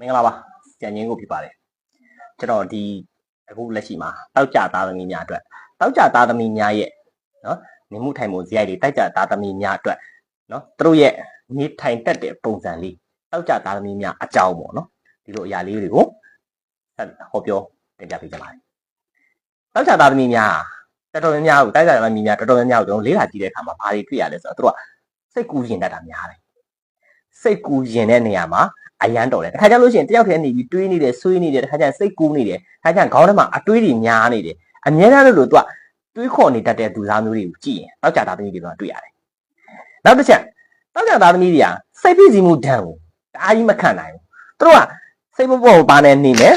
မင်္ဂလာပါကြံငင်းကိုဖြစ်ပါတယ်ကျွန်တော်ဒီအခုလက်ရှိမှာတောက်ကြသားသမီးများအတွက်တောက်ကြသားသမီးများရဲ့နော်နေမှုထိုင်မှုဇယိုက်တွေတိုက်ကြသားသမီးများအတွက်နော်သူတို့ရဲ့နေထိုင်တတ်တဲ့ပုံစံလေးတောက်ကြသားသမီးများအကြောင်းပေါ့နော်ဒီလိုအရာလေးတွေကိုဆက်ဟောပြောတင်ပြပေးကြပါမယ်တောက်ကြသားသမီးများတော်တော်များများကိုတိုက်ကြသားသမီးများတော်တော်များများကိုကျွန်တော်လေးလာကြည့်တဲ့အခါမှာဘာတွေတွေ့ရလဲဆိုတော့သူတို့ကစိတ်ကူးရင်တတ်တာများတယ်စိတ်ကူးရင်တဲ့နေရာမှာ အရန်တော်တယ်တခါကျလို့ရှိရင်တယောက်တည်းနေပြီးတွေးနေတယ်ဆွေးနေတယ်တခါကျရင်စိတ်ကူးနေတယ်တခါကျရင်ခေါင်းထဲမှာအတွေးတွေများနေတယ်အများအားလို့လို့သူကတွေးခေါ်နေတတ်တဲ့သူသားမျိုးတွေကိုကြည့်ရင်တောက်ကြသားသမီးတွေကတွေ့ရတယ်နောက်တစ်ချက်တောက်ကြသားသမီးတွေကစိတ်ဖိစီးမှုဒဏ်ကိုတအားကြီးမခံနိုင်ဘူးသူတို့ကစိတ်ပပေါ်ပါနဲ့နေမယ်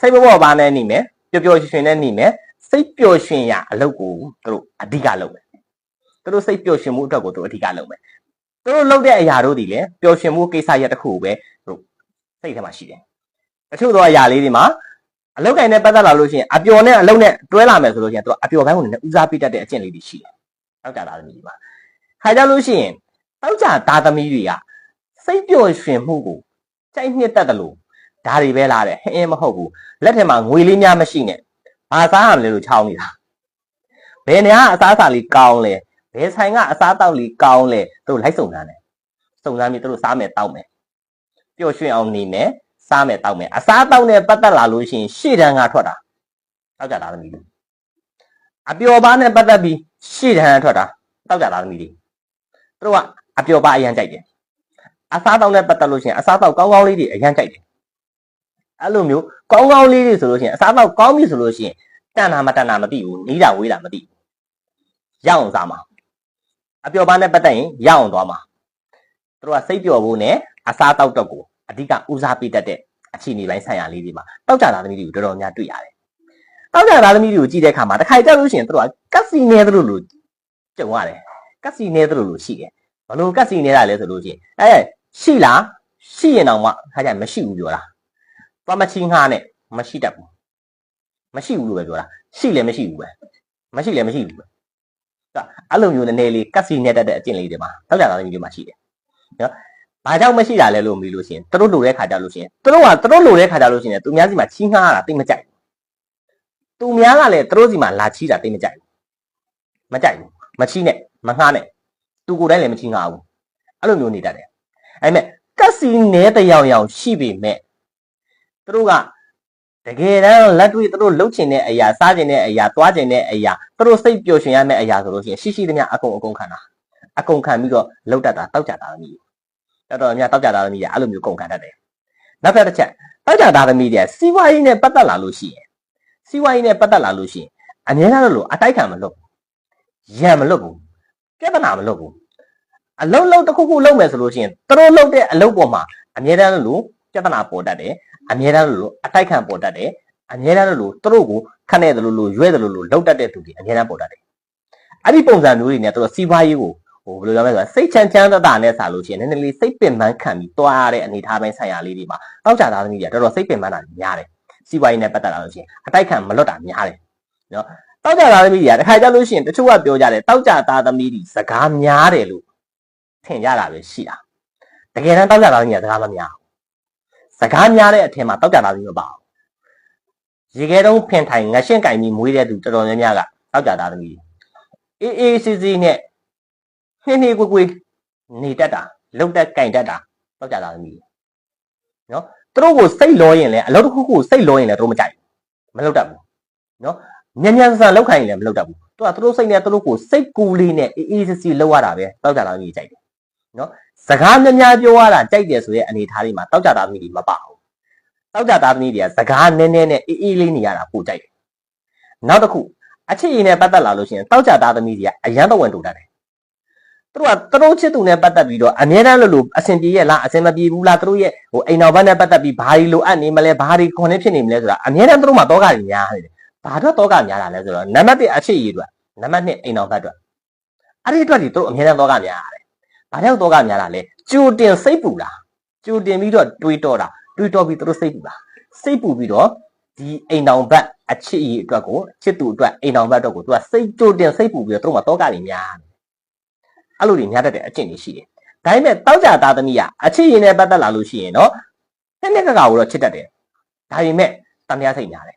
စိတ်ပပေါ်ပါနဲ့နေမယ်ပျော်ပျော်ရွှင်ရွှင်နဲ့နေမယ်စိတ်ပျော်ရွှင်ရအလုပ်ကိုသူတို့အဓိကလုပ်မယ်သူတို့စိတ်ပျော်ရွှင်မှုအတွက်ကိုသူတို့အဓိကလုပ်မယ် သူတို့လုပ်တဲ့အရာတို့ဒီလေပျော်ရွှင်မှုကိစ္စရက်တစ်ခုကိုပဲသူတို့စိတ်ထဲမှာရှိတယ်။တချို့သောအရာလေးတွေမှာအလောက်ကင်နဲ့ပတ်သက်လာလို့ရှိရင်အပျော်နဲ့အလုံးနဲ့တွဲလာမယ်ဆိုလို့ရှိရင်သူကအပျော်ပိုင်းကိုလည်းဦးစားပေးတတ်တဲ့အကျင့်လေးတွေရှိတယ်။တောက်ကြသားသမီးတွေမှာခါကြလို့ရှိရင်တောက်ကြသားသမီးတွေကစိတ်ပျော်ရွှင်မှုကိုကြိုက်နှစ်တတ်တယ်လို့ဒါတွေပဲလားတဲ့ဟင်းအင်းမဟုတ်ဘူးလက်ထက်မှာငွေလေးများမရှိနဲ့ဘာစားရမလဲလို့ချောင်းနေတာဘယ်နေရာအစားအစာလေးကောင်းလဲ ဘယ်ဆိုင်ကအစားတောက်လေးကောင်းလဲသူတို့လိုက်စုံစမ်းတယ်စုံစမ်းပြီးသူတို့စားမယ်တောက်မယ်ပျော်ရွှင်အောင်နေမယ်စားမယ်တောက်မယ်အစားတောက်နဲ့ပတ်သက်လာလို့ရှိရင်ရှေ့တန်းကထွက်တာတောက်ကြတာသမီးတွေအပျော်ပါနဲ့ပတ်သက်ပြီးရှေ့တန်းကထွက်တာတောက်ကြတာသမီးတွေသူတို့ကအပျော်ပါအရန်ကြိုက်တယ်အစားတောက်နဲ့ပတ်သက်လို့ရှိရင်အစားတောက်ကောင်းကောင်းလေးတွေအရန်ကြိုက်တယ်အဲ့လိုမျိုးကောင်းကောင်းလေးတွေဆိုလို့ရှိရင်အစားတောက်ကောင်းပြီဆိုလို့ရှိရင်တန်တာမတန်တာမသိဘူးနီးတာဝေးတာမသိဘူးရအောင်စားမှာ အပျော်ပါနဲ့ပတ်သက်ရင်ရအောင်သွားမှာသူတို့ကစိတ်ပျော်ဖို့နဲ့အစားတောက်တော့ကိုအဓိကဦးစားပေးတတ်တဲ့အခြေအနေပိုင်းဆိုင်ရာလေးတွေမှာတောက်ကြတာသမီးတွေကိုတော်တော်များတွေ့ရတယ်တောက်ကြတာသမီးတွေကိုကြည့်တဲ့အခါမှာတစ်ခါကြောက်လို့ရှိရင်သူတို့ကကက်စီနေသလိုလိုကြုံရတယ်ကက်စီနေသလိုလိုရှိတယ်ဘလို့ကက်စီနေတာလဲဆိုလို့ရှိရင်အဲရှိလားရှိရင်တော့မှခါကြမရှိဘူးပြောတာသွားမချင်းငှားနဲ့မရှိတတ်ဘူးမရှိဘူးလို့ပဲပြောတာရှိလည်းမရှိဘူးပဲမရှိလည်းမရှိဘူးပဲ အဲ့လိုမျိုးနည်းနည်းလေးကတ်စီနဲ့တက်တဲ့အကျင့်လေးတွေမှာတောက်ကြတာသမီးတွေမှာရှိတယ်နော်ဘာကြောင့်မရှိတာလဲလို့မေးလို့ရှိရင်သူတို့လိုတဲ့ခါကြလို့ရှိရင်သူတို့ကသူတို့လိုတဲ့ခါကြလို့ရှိရင်သူများစီမှာချီးငှားတာတိတ်မကြိုက်ဘူးသူများကလည်းသူတို့စီမှာလာချီးတာတိတ်မကြိုက်ဘူးမကြိုက်ဘူးမချီးနဲ့မငှားနဲ့သူကိုယ်တိုင်လည်းမချီးငှားဘူးအဲ့လိုမျိုးနေတတ်တယ်အဲ့မဲ့ကတ်စီနဲ့တယောင်ယောင်ရှိပေမဲ့သူတို့က တကယ်တမ်းလက်တွေ့သူတို့လှုပ်ချင်တဲ့အရာစားချင်တဲ့အရာသွားချင်တဲ့အရာသူတို့စိတ်ပျော်ရွှင်ရမယ့်အရာဆိုလို့ရှိရင်ရှိရှိသမျှအကုန်အကုန်ခံတာအကုန်ခံပြီးတော့လှုပ်တတ်တာတောက်ကြတာသမီးတော်တော်များတောက်ကြတာသမီးတွေအဲ့လိုမျိုးကုန်ခံတတ်တယ်နောက်တစ်ချက်တောက်ကြတာသမီးတွေစီးပွားရေးနဲ့ပတ်သက်လာလို့ရှိရင်စီးပွားရေးနဲ့ပတ်သက်လာလို့ရှိရင်အများအားလို့အတိုက်ခံမလုပ်ရံမလုပ်ဘူးပြဿနာမလုပ်ဘူးအလုံးလုံးတစ်ခုခုလုပ်မယ်ဆိုလို့ရှိရင်သူတို့လုပ်တဲ့အလုပ်ပေါ်မှာအများအားလို့ပြဿနာပေါ်တတ်တယ် အများအားလို့အတိုက်ခံပေါ်တတ်တယ်အများအားလို့သူတို့ကိုခနဲ့တယ်လို့လို့ရွဲတယ်လို့လို့လောက်တတ်တဲ့သူတွေအများအားပေါ်တတ်တယ်အဲ့ဒီပုံစံမျိုးတွေနဲ့သူတို့စီးပွားရေးကိုဟိုဘယ်လိုပြောမလဲဆိုတော့စိတ်ချမ်းချမ်းသာသာနဲ့စာလို့ရှိရင်နည်းနည်းလေးစိတ်ပင်ပန်းခံပြီးတွားရတဲ့အနေအထားပိုင်းဆိုင်ရာလေးတွေမှာတောက်ကြသားသမီးတွေတော်တော်စိတ်ပင်ပန်းတာများတယ်စီးပွားရေးနဲ့ပတ်သက်လာလို့ရှိရင်အတိုက်ခံမလွတ်တာများတယ်နော်တောက်ကြသားသမီးတွေကတခါကြလို့ရှိရင်တချို့ကပြောကြတယ်တောက်ကြသားသမီးတွေစကားများတယ်လို့ထင်ကြတာပဲရှိတာတကယ်တမ်းတောက်ကြသားသမီးကစကားမများဘူး စကားများတဲ့အထင်မှာတောက်ကြသားသမီးမပါဘူးရေခဲတုံးဖင်ထိုင်ငရှင်းကင်ပြီးမွေးတဲ့သူတော်တော်များများကတောက်ကြသားသမီးအေးအေးစီစီနဲ့နှင်းနှင်းကွယ်ကွယ်နေတတ်တာလုံတက်ကင်တတ်တာတောက်ကြသားသမီးနော်သူတို့ကိုစိတ်လောရင်လည်းအလုပ်တစ်ခုခုစိတ်လောရင်လည်းသူတို့မကြိုက်ဘူးမလုပ်တတ်ဘူးနော်ညံ့ညံ့ဆန်လောက်ခိုင်းရင်လည်းမလုပ်တတ်ဘူးသူကသူတို့စိတ်နဲ့သူတို့ကိုစိတ်ကူးလေးနဲ့အေးအေးစီစီလောက်ရတာပဲတောက်ကြသားသမီးကြိုက်တယ်နော် စကားများများပြောရတာကြိုက်တယ်ဆိုတဲ့အနေအထားလေးမှာတောက်ကြသားသမီးတွေမပါဘူးတောက်ကြသားသမီးတွေကစကားနည်းနည်းနဲ့အေးအေးလေးနေရတာပိုကြိုက်တယ်။နောက်တစ်ခုအချစ်ရည်နဲ့ပတ်သက်လာလို့ရှိရင်တောက်ကြသားသမီးတွေကအရန်တော့ဝင်တူတတ်တယ်။သူတို့ကသူတို့ချစ်သူနဲ့ပတ်သက်ပြီးတော့အမြဲတမ်းလို့လို့အဆင်ပြေရဲ့လားအဆင်မပြေဘူးလားသူတို့ရဲ့ဟိုအိမ်တော်ဘက်နဲ့ပတ်သက်ပြီးဘာတွေလိုအပ်နေမလဲဘာတွေခွန်နေဖြစ်နေမလဲဆိုတာအမြဲတမ်းသူတို့မှာတောကတွေများနေတယ်။ဘာတော့တောကများတာလဲဆိုတော့နံပါတ်1အချစ်ရည်အတွက်နံပါတ်2အိမ်တော်ဘက်အတွက်အဲ့ဒီအတွက်ဒီသူတို့အမြဲတမ်းတောကများရတယ်။ ဘာကြောင့်တောကများတာလဲကြိုတင်စိတ်ပူတာကြိုတင်ပြီးတော့တွေးတောတာတွေးတောပြီးသူတို့စိတ်ပူတာစိတ်ပူပြီးတော့ဒီအိမ်တော်ဘက်အချစ်အရေးအတွက်ကိုချစ်သူအတွက်အိမ်တော်ဘက်အတွက်ကိုသူကစိတ်ကြိုတင်စိတ်ပူပြီးတော့သူတို့မှာတောကတွေများတယ်အဲ့လိုတွေများတတ်တဲ့အကျင့်တွေရှိတယ်ဒါပေမဲ့တောက်ကြသားသမီးကအချစ်ရည်နဲ့ပတ်သက်လာလို့ရှိရင်တော့မျက်မျက်ကကကိုတော့ချစ်တတ်တယ်ဒါပေမဲ့တန်တရားစိတ်များတယ်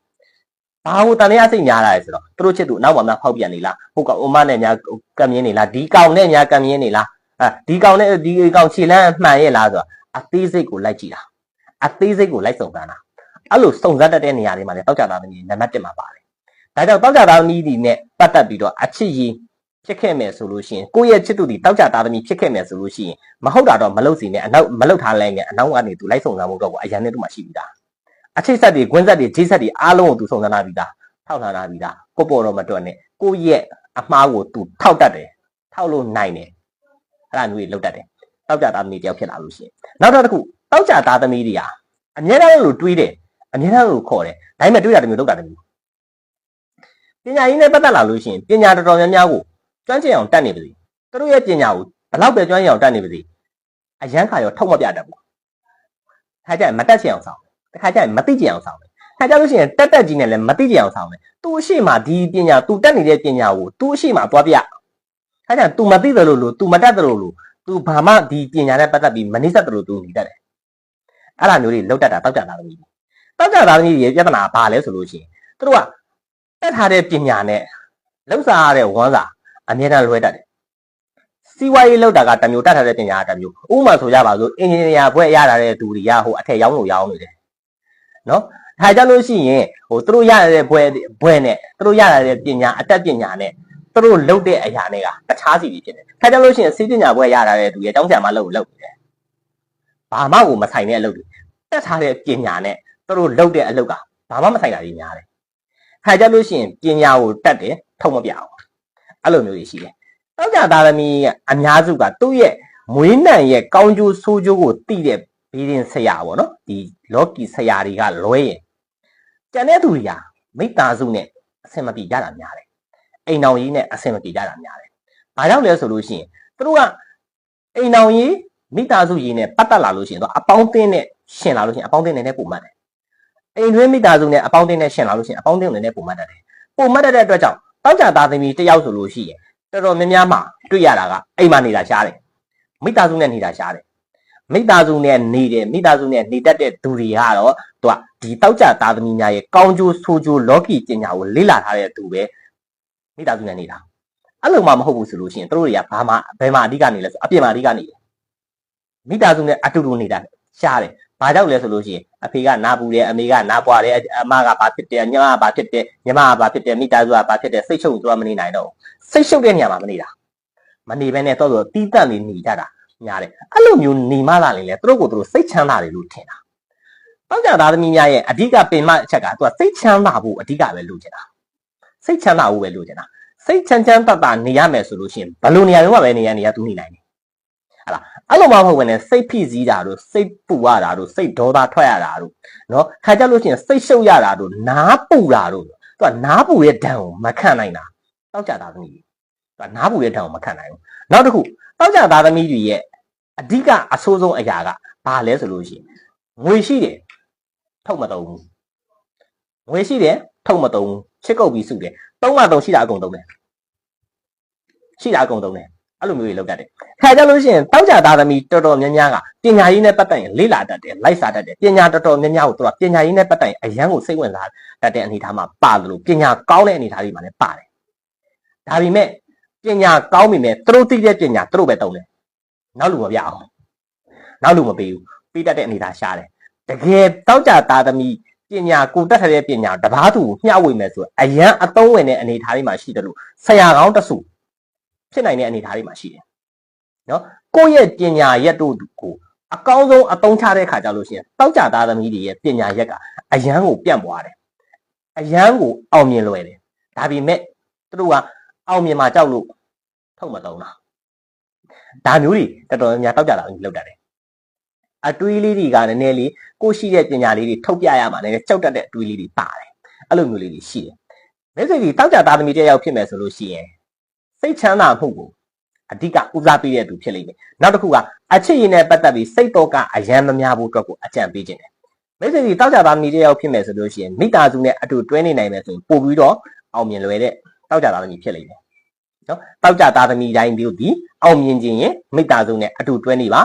ဘာလို့တန်တရားစိတ်များလာလဲဆိုတော့သူတို့ချစ်သူနောက်မှများဖောက်ပြန်နေလားဟုတ်ကအုံမနဲ့များကံမြင်နေလားဒီကောင်နဲ့များကံမြင်နေလား အဲဒီကောင်နဲ့ဒီကောင်ခြေလန်းမှန်ရဲ့လားဆိုတော့အသေးစိတ်ကိုလိုက်ကြည့်တာအသေးစိတ်ကိုလိုက်စုံစမ်းတာအဲ့လိုစုံစမ်းတတ်တဲ့နေရာတွေမှာလည်းတောက်ကြတာသမီးနံပါတ်1မှာပါတယ်ဒါကြောင့်တောက်ကြတာသမီးဒီနဲ့ပတ်သက်ပြီးတော့အချစ်ရည်ဖြစ်ခဲ့မယ်ဆိုလို့ရှိရင်ကိုယ့်ရဲ့ချစ်သူဒီတောက်ကြသားသမီးဖြစ်ခဲ့မယ်ဆိုလို့ရှိရင်မဟုတ်တာတော့မလုပ်စီနဲ့အနောက်မလုပ်ထားလဲငယ်အနောက်ကနေသူလိုက်စုံစမ်းမှုတော့ကိုအရန်နဲ့သူမှရှိပြီးသားအချစ်ဆက်တွေကွင်းဆက်တွေဂျိဆက်တွေအားလုံးကိုသူစုံစမ်းလာပြီးသားထောက်ထားတာပြီးသားကိုပေါ်တော့မတွက်နဲ့ကိုယ့်ရဲ့အမှားကိုသူထောက်တတ်တယ်ထောက်လို့နိုင်တယ် အဲ့ဒါမျိုးတွေလုပ်တတ်တယ်တောက်ကြသားသမီးတယောက်ဖြစ်လာလို့ရှိရင်နောက်တော့တစ်ခုတောက်ကြသားသမီးတွေဟာအများအားလို့တွေးတယ်အများအားလို့ခေါ်တယ်ဒါပေမဲ့တွေးတာတစ်မျိုးလုပ်တာတစ်မျိုးပညာရင်းနဲ့ပတ်သက်လာလို့ရှိရင်ပညာတော်တော်များများကိုကျွမ်းကျင်အောင်တတ်နေပါစေသူတို့ရဲ့ပညာကိုဘလောက်ပဲကျွမ်းကျင်အောင်တတ်နေပါစေအရန်ခါရောထောက်မပြတတ်ဘူးခါကျရင်မတက်ချင်အောင်ဆောင်တခါကျရင်မသိချင်အောင်ဆောင်ခါကြလို့ရှိရင်တက်တက်ကြီးနဲ့လည်းမသိချင်အောင်ဆောင်မယ်သူအရှိမှဒီပညာ तू တက်နေတဲ့ပညာကိုသူအရှိမှသွားပြ ခါကျရင် तू မသိတယ်လို့လို့ तू မတတ်တယ်လို့လို့ तू ဘာမှဒီပညာနဲ့ပတ်သက်ပြီးမနှိစက်တယ်လို့ तू နေတတ်တယ်အဲ့လိုမျိုးတွေလောက်တတ်တာတောက်ကြတာသမီးတောက်ကြတာသမီးရဲ့ပြဿနာဘာလဲဆိုလို့ရှိရင်သူတို့ကတက်ထားတဲ့ပညာနဲ့လောက်စားရတဲ့ဝမ်းစာအမြဲတမ်းလွဲတတ်တယ်စီးပွားရေးလောက်တာကတစ်မျိုးတတ်ထားတဲ့ပညာကတစ်မျိုးဥပမာဆိုကြပါစို့အင်ဂျင်နီယာဘွဲ့ရတာတဲ့သူတွေကဟိုအထက်ရောင်းလို့ရောင်းနေတယ်နော်ဒါကြလို့ရှိရင်ဟိုသူတို့ရတဲ့ဘွဲ့ဘွဲ့နဲ့သူတို့ရတဲ့ပညာအတတ်ပညာနဲ့ သူတို့လုပ်တဲ့အရာတွေကတခြားစီတွေဖြစ်တယ်။ခါကြလို့ရှိရင်စီးပညာဘွဲ့ရတာတဲ့သူရဲ့အကြောင်းဆရာမလုပ်လုပ်နေတယ်။ဘာမှကိုမဆိုင်တဲ့အလုပ်တွေတက်ထားတဲ့ပညာနဲ့သူတို့လုပ်တဲ့အလုပ်ကဘာမှမဆိုင်တာကြီးများတယ်။ခါကြလို့ရှိရင်ပညာကိုတတ်တယ်ထုံမပြအောင်။အဲ့လိုမျိုးတွေရှိတယ်။တောက်ကြသားသမီးကအများစုကသူ့ရဲ့မွေးနံရဲ့ကောင်းကျိုးဆိုးကျိုးကိုသိတဲ့ဘီရင်ဆရာပေါ့နော်ဒီလော်ကီဆရာတွေကလွဲရင်ကျန်တဲ့သူတွေကမိသားစုနဲ့အဆင်မပြေကြတာများတယ် အိမ်တော်ကြီးနဲ့အဆင်မပြေကြတာများတယ်ဘာကြောင့်လဲဆိုလို့ရှိရင်သူတို့ကအိမ်တော်ကြီးမိသားစုကြီးနဲ့ပတ်သက်လာလို့ရှိရင်တော့အပေါင်းအသင်းနဲ့ရှင်လာလို့ရှိရင်အပေါင်းအသင်းနဲ့ပုံမှန်တယ်အိမ်တွင်းမိသားစုနဲ့အပေါင်းအသင်းနဲ့ရှင်လာလို့ရှိရင်အပေါင်းအသင်းနဲ့ပုံမှန်တယ်ပုံမှန်တဲ့အတွက်ကြောင့်တောက်ကြသားသမီးတယောက်ဆိုလို့ရှိရင်တော်တော်များများမှတွေ့ရတာကအိမ်မှာနေတာရှားတယ်မိသားစုနဲ့နေတာရှားတယ်မိသားစုနဲ့နေတယ်မိသားစုနဲ့နေတတ်တဲ့သူတွေကတော့သူကဒီတောက်ကြသားသမီးများရဲ့ကောင်းကျိုးဆိုးကျိုးလောကီပညာကိုလေ့လာထားတဲ့သူပဲ မိသားစုနဲ့နေတာအဲ့လိုမှမဟုတ်ဘူးဆိုလို့ရှိရင်တို့တွေကဘာမှဘယ်မှာအဓိကနေလဲဆိုအပြင်မှာအဓိကနေတယ်မိသားစုနဲ့အတူတူနေတာရှားတယ်ဘာကြောင့်လဲဆိုလို့ရှိရင်အဖေကနာပူတယ်အမေကနာပွားတယ်အမကဘာဖြစ်တယ်ညီမကဘာဖြစ်တယ်ညီမကဘာဖြစ်တယ်မိသားစုကဘာဖြစ်တယ်စိတ်ရှုပ်သွားမနေနိုင်တော့စိတ်ရှုပ်တဲ့နေရာမှာမနေတာမနေဘဲနဲ့တော့တော့တီးတန့်နေနေကြတာများတယ်အဲ့လိုမျိုးနေမလာလေလေသူတို့ကိုသူတို့စိတ်ချမ်းသာတယ်လို့ထင်တာတောက်ကြသားသမီးများရဲ့အဓိကပင်မအချက်ကသူကစိတ်ချမ်းသာဖို့အဓိကပဲလိုချင်တာ စိတ်ချမ်းသာဖို့ပဲလိုချင်တာစိတ်ချမ်းချမ်းသာသာနေရမယ်ဆိုလို့ရှိရင်ဘယ်လိုနေရာမျိုးမှာပဲနေရနေရသူနေနိုင်တယ်ဟလာအဲ့လိုမှမဟုတ်ဘဲနဲ့စိတ်ဖိစီးတာတို့စိတ်ပူရတာတို့စိတ်ဒေါသထွက်ရတာတို့နော်ခါကြလို့ရှိရင်စိတ်ရှုပ်ရတာတို့နားပူတာတို့သူကနားပူရဲ့ဒဏ်ကိုမခံနိုင်တာတောက်ကြသားသမီးသူကနားပူရဲ့ဒဏ်ကိုမခံနိုင်ဘူးနောက်တစ်ခုတောက်ကြသားသမီးကြီးရဲ့အဓိကအဆိုးဆုံးအရာကဘာလဲဆိုလို့ရှိရင်ငွေရှိတယ်ထုတ်မသုံးဘူးငွေရှိတယ်ထုတ်မသုံးဘူး ချစ်ကုတ်ပြီးစုတယ်သုံးမှသုံးရှိတာအကုန်သုံးတယ်ရှိတာအကုန်သုံးတယ်အဲ့လိုမျိုးတွေလုပ်တတ်တယ်ခါကြလို့ရှိရင်တောက်ကြသားသမီးတော်တော်များများကပညာရေးနဲ့ပတ်သက်ရင်လေ့လာတတ်တယ်လိုက်စားတတ်တယ်ပညာတော်တော်များများကိုသူကပညာရေးနဲ့ပတ်သက်ရင်အရန်ကိုစိတ်ဝင်စားတတ်တဲ့အနေအထားမှာပါတယ်လို့ပညာကောင်းတဲ့အနေအထားတွေမှာလည်းပါတယ်ဒါပေမဲ့ပညာကောင်းပြီမဲ့သူတို့သိတဲ့ပညာသူတို့ပဲသုံးတယ်နောက်လူမပြအောင်နောက်လူမပေးဘူးပေးတတ်တဲ့အနေထားရှားတယ်တကယ်တောက်ကြသားသမီး ပညာကိုတတ်ထားတဲ့ပညာတပားသူကိုမျှဝေမယ်ဆိုအရန်အသုံးဝင်တဲ့အနေအထားတွေမှာရှိတယ်လို့ဆရာကောင်းတဆူဖြစ်နိုင်တဲ့အနေအထားတွေမှာရှိတယ်နော်ကိုယ့်ရဲ့ပညာရက်တို့ကိုအကောင်းဆုံးအသုံးချတဲ့ခါကြလို့ရှိရင်တောက်ကြသားသမီးတွေရဲ့ပညာရက်ကအရန်ကိုပြန့်ပွားတယ်အရန်ကိုအောင်မြင်လွယ်တယ်ဒါပေမဲ့သူတို့ကအောင်မြင်မှာကြောက်လို့ထုတ်မသုံးတာဒါမျိုးတွေတော်တော်များများတောက်ကြတာလောက်တတ်တယ် အတွေးလေးတွေကနည်းနည်းလေးကိုရှိတဲ့ပညာလေးတွေထုတ်ပြရမှာလည်းကြောက်တတ်တဲ့အတွေးလေးတွေပါတယ်အဲ့လိုမျိုးလေးတွေရှိတယ်မိတ်ဆွေကြီးတောက်ကြသားသမီးတယောက်ဖြစ်မယ်ဆိုလို့ရှိရင်စိတ်ချမ်းသာမှုကိုအဓိကဦးစားပေးတဲ့သူဖြစ်လိမ့်မယ်နောက်တစ်ခုကအချစ်ရည်နဲ့ပတ်သက်ပြီးစိတ်တော့ကအယံမများဖို့အတွက်ကိုအကြံပေးခြင်းတယ်မိတ်ဆွေကြီးတောက်ကြသားသမီးတယောက်ဖြစ်မယ်ဆိုလို့ရှိရင်မိသားစုနဲ့အတူတွဲနေနိုင်မယ်ဆိုရင်ပို့ပြီးတော့အောင်မြင်လွယ်တဲ့တောက်ကြသားသမီးဖြစ်လိမ့်မယ်နော်တောက်ကြသားသမီးတိုင်းမျိုးဒီအောင်မြင်ခြင်းရင်မိသားစုနဲ့အတူတွဲနေပါ